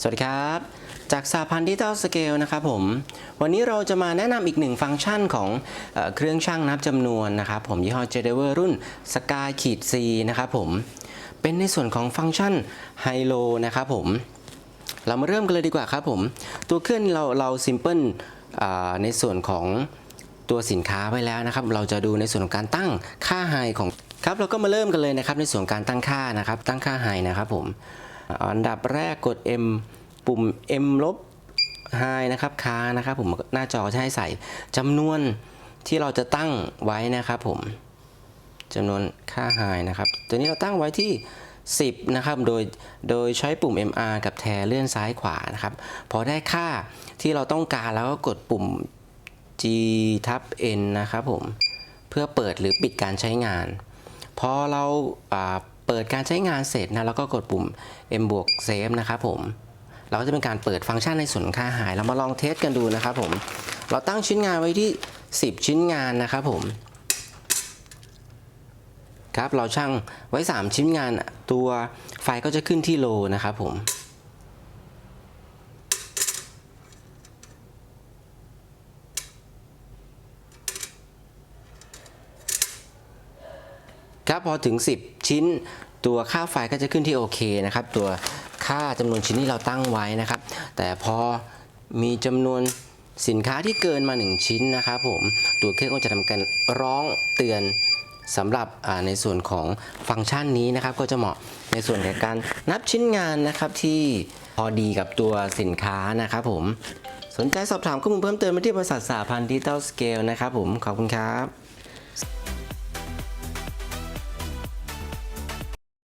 สวัสดีครับ จากสาพันธ์ดิจิตอลสเกลนะครับผม วันนี้เราจะมาแนะนำอีกหนึ่งฟังก์ชันของเอเครื่องช่างนับจำนวนนะครับผมยี่ห้อ j d e v e r รุ่น Sky ขีด C นะครับผม เป็นในส่วนของฟังก์ชันไฮโลนะครับผม เรามาเริ่มกันเลยดีกว่าครับผม ตัวเครื่องเราเราซิมเพิลในส่วนของตัวสินค้าไว้แล้วนะครับ เราจะดูในส่วนของการตั้งค่าไฮของครับ เราก็มาเริ่มกันเลยนะครับในส่วนการตั้งค่านะครับ ตั้งค่าไฮนะครับผม อันดับแรกกด M ปุ่ม M ลบ High นะครับค้านะครับผมหน้าจอจะให้ใส่จำนวนที่เราจะตั้งไว้นะครับผมจำนวนค่า High นะครับ ตัวนี้เราตั้งไว้ที่ 10 นะครับ โดย โดยใช้ปุ่ม MR กับแทเลื่อนซ้ายขวานะครับ พอได้ค่าที่เราต้องการแล้วก็กดปุ่ม G ทับ N นะครับผม เพื่อเปิดหรือปิดการใช้งาน พอเราา เปิดการใช้งานเสร็จนะแล้วก็กดปุ่ม M บวก Save นะครับผมเราก็จะเป็นการเปิดฟังก์ชันในส่วนค่าหาย เรามาลองเทสกันดูนะครับผม เราตั้งชิ้นงานไว้ที่ 10 ชิ้นงานนะครับผม ครับ เราช่างไว้ 3 ชิ้นงาน ตัวไฟก็จะขึ้นที่โลนะครับผม ครับพอถึง 10 ชิ้น ตัวค่าไฟก็จะขึ้นที่โอเคนะครับ ตัวค่าจำนวนชิ้นที่เราตั้งไว้นะครับ แต่พอมีจำนวนสินค้าที่เกินมา 1 ชิ้นนะครับผมตัวเครื่องก็จะทำการร้องเตือนสำหรับในส่วนของฟังก์ชันนี้นะครับ ก็จะเหมาะในส่วนของการนับชิ้นงานนะครับที่พอดีกับตัวสินค้านะครับผมสนใจสอบถามข้อมูลเพิ่มเติมมาที่บริษัทสาพันธ์ดิจิตอลสเกลนะครับผมขอบคุณครับ